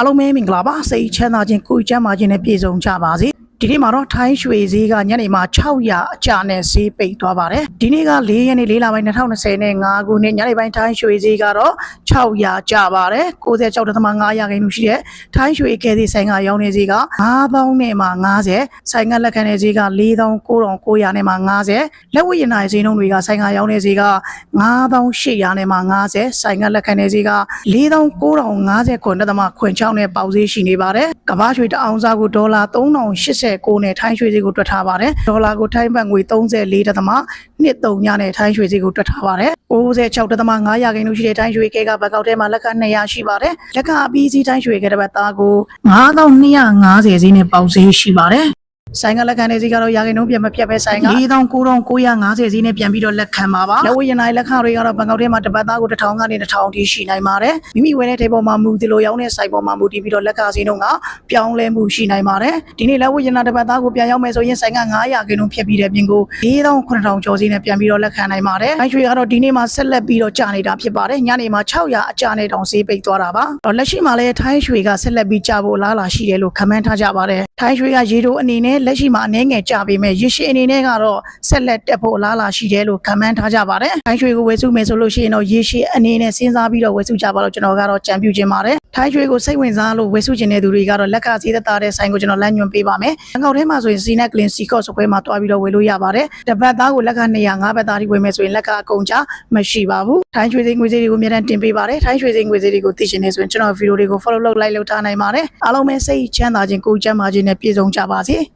အားလုံးပဲမင်္ဂလာပါစိတ်ချမ်းသာခြင်းကိုယ်ချမ်းသာခြင်းနဲ့ပြည့်စုံကြပါစေ ဒီနေ့မှာတော့ထိုင်းရွှေဈေးကညနေမှာ600အကျနဲ့ဈေးပိတ်သွားပါတယ်ဒီနေ့က4ရက်နေ့4လပိုင်း2020နဲ့5ခုနှစ်ညနေပိုင်းထိုင်းရွှေဈေးကတော့600ကျပါတယ်96.5ရာခိုင်နှုန်းရှိတဲ့ထိုင်းရွှေကဲသည့်ဆိုင်ကရောင်းနေဈေးက9000နဲ့မှ90ဆိုင်ကလက်ခံတဲ့ဈေးက4900နဲ့မှ90လက်ဝတ်ရည်နိုင်ဈေးနှုန်းတွေကဆိုင်ကရောင်းနေဈေးက9800နဲ့မှ90ဆိုင်ကလက်ခံတဲ့ဈေးက4950ခွန်တက်သမာခွင်ချောင်းနဲ့ပေါက်ဈေးရှိနေပါတယ်ကမ္ဘာရွှေတအောင်စားကိုဒေါ်လာ3089နဲ့ထိုင်းရွှေဈေးကိုတွက်ထားပါတယ်ဒေါ်လာကိုထိုင်းဘတ်ငွေ34တက်သမာ23ညနဲ့ထိုင်းရွှေဈေးကိုတွက်ထားပါတယ်96တက်သမာ900ရာခိုင်နှုန်းရှိတဲ့ထိုင်းရွှေကဲကဘတ်ကောက်ထဲမှာလက်က200ရှိပါတယ်လက်ကအပြီးစီးထိုင်းရွှေကဲတစ်ပတ်သားကို9250ဈေးနဲ့ပေါက်ဈေးရှိပါတယ် ဆိုင်ကလက်ခံတဲ့ဈေးကတော့ရာခိုင်နှုန်းပြန်မပြတ်ပဲဆိုင်က4950ဈေးနဲ့ပြန်ပြီးတော့လက်ခံပါပါလက်ဝတ်ရနိုင်လက်ခတွေကတော့ဘန်ကောက်ထဲမှာတစ်ပတ်သားကို1000ကနေ1000ထိရှိနိုင်ပါတယ်မိမိဝယ်တဲ့ဒေပေါ်မှာမူဒီလိုရောင်းတဲ့ဆိုင်ပေါ်မှာမူတည်ပြီးတော့လက်ကဈေးနှုန်းကပြောင်းလဲမှုရှိနိုင်ပါတယ်ဒီနေ့လက်ဝတ်ရနာတစ်ပတ်သားကိုပြန်ရောက်မယ်ဆိုရင်ဆိုင်က900ခင်းလုံးဖြစ်ပြီးတဲ့ပြင်ကို4900ကျော်ဈေးနဲ့ပြန်ပြီးတော့လက်ခံနိုင်ပါတယ်အဲရွှေကတော့ဒီနေ့မှာဆက်လက်ပြီးတော့ကျနေတာဖြစ်ပါတယ်ညနေမှာ600အကျနဲ့တောင်ဈေးပိတ်သွားတာပါတော့လက်ရှိမှာလည်းထိုင်းရွှေကဆက်လက်ပြီးကျဖို့အလားအလာရှိတယ်လို့ခန့်မှန်းထားကြပါတယ်ထိုင်းရွှေကရေတိုအနေနဲ့လက်ရှိမှာအနည်းငယ်ကျပေမဲ့ရရှိအနေနဲ့ကတော့ဆက်လက်တက်ဖို့အလားအလာရှိတယ်လို့ခန့်မှန်းထားကြပါတယ်ထိုင်းရွှေကိုဝယ်စုမယ်ဆိုလို့ရှိရင်တော့ရေရှိအနေနဲ့စဉ်းစားပြီးတော့ဝယ်စုကြပါလို့ကျွန်တော်ကတော့ကြံပြုခြင်းပါတယ်ထိုင်းရွှေကိုစိတ်ဝင်စားလို့ဝယ်စုခြင်းတဲ့သူတွေကတော့လက်ကဈေးသက်သာတဲ့ဆိုင်ကိုကျွန်တော်လမ်းညွှန်ပေးပါမယ်။အကောက်ထဲမှာဆိုရင်စီနက်ကလင်စီကော့စခွဲမှာတွားပြီးတော့ဝယ်လို့ရပါတယ်။တစ်ပတ်သားကိုလက်က200 5ဘတ်သားထိဝယ်မယ်ဆိုရင်လက်ကအကုန်ကြမရှိပါဘူး။ထိုင်းရွှေစိငွေဈေးတွေကိုအများတန်းတင်ပေးပါတယ်။ထိုင်းရွှေစိငွေဈေးတွေကိုသိချင်နေဆိုရင်ကျွန်တော်ဗီဒီယိုတွေကို follow လုပ် like လုပ်ထားနိုင်ပါတယ်။အားလုံးပဲစိတ်ချမ်းသာခြင်းကိုယ်ကျန်းမာခြင်းနဲ့ပြည့်စုံကြပါစေ။